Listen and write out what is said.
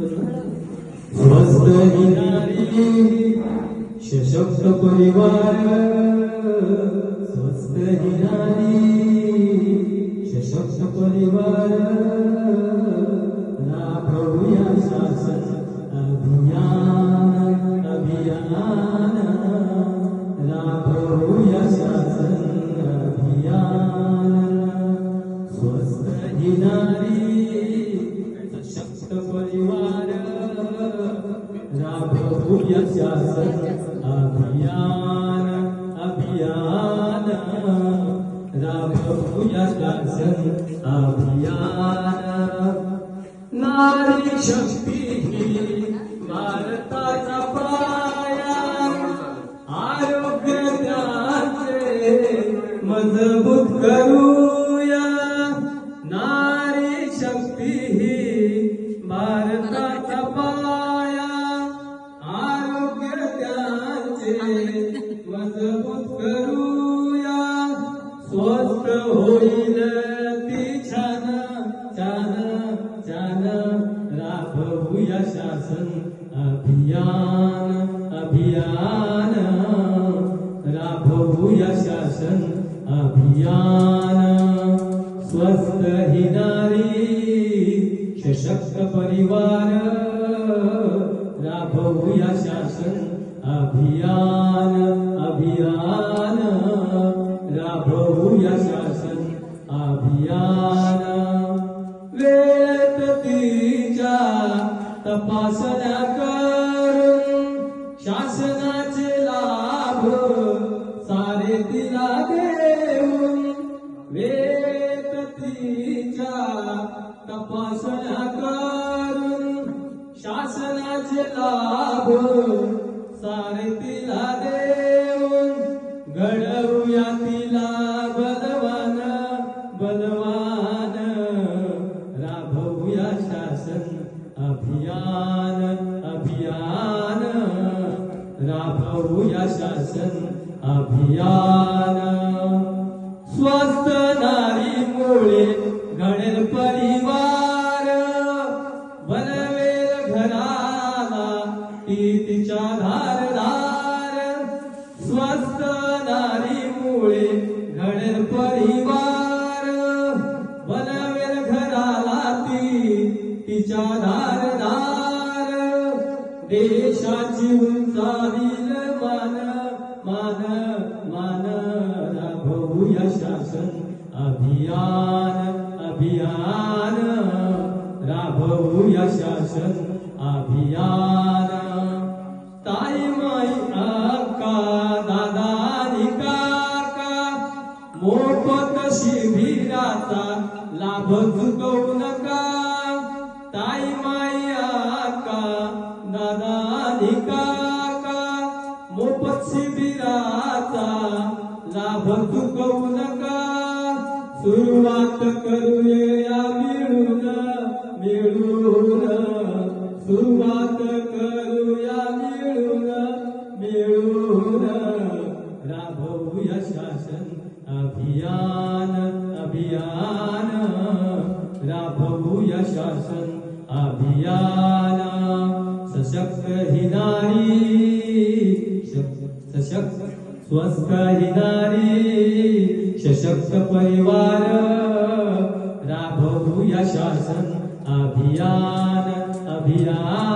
स्वस्त ही नारी सशक्त परिवार स्वस्त ही नारी अभियान अभियान राबवूया शासन अभियान नारी शक्ती ही भारताचा पाया आरोग्य त्याचे मजबूत करूया नारी शक्ती ही भारता स्वस्त होईल ती छान छान छान. राबवूया शासन अभियान अभियान. राबवूया शासन अभियान. स्वस्त ही नारी सशक्त परिवार. राबवूया शासन अभियान. राबवूया शासन अभियान वेळेत तपासण्या करून शासनाचे लाभ सारे तिला देऊन वेळेत तिच्या तपासण्या करून शासनाचे लाभ सारे तिला बलवान राबवूया शासन अभियान अभियान राबवूया शासन अभियान. तिच्या धारदार देशाची उंचावील मान मान मान राबवूया शासन अभियान अभियान राबवूया शासन अभियान. ताई माई आका दादा काका मोफत शिबिराचा लाभ चुकवू मंदिराचा लाभ चुकवू नका. सुरुवात करूया मिळून मिळून. सुरुवात करूया मिळून मिळून. राबवूया शासन अभियान अभियान. राबवूया शासन अभियान. सशक्त ही नारी सशक्त स्वस्थ ही नारी सशक्त परिवार राबवूया शासन अभियान अभियान अभियान.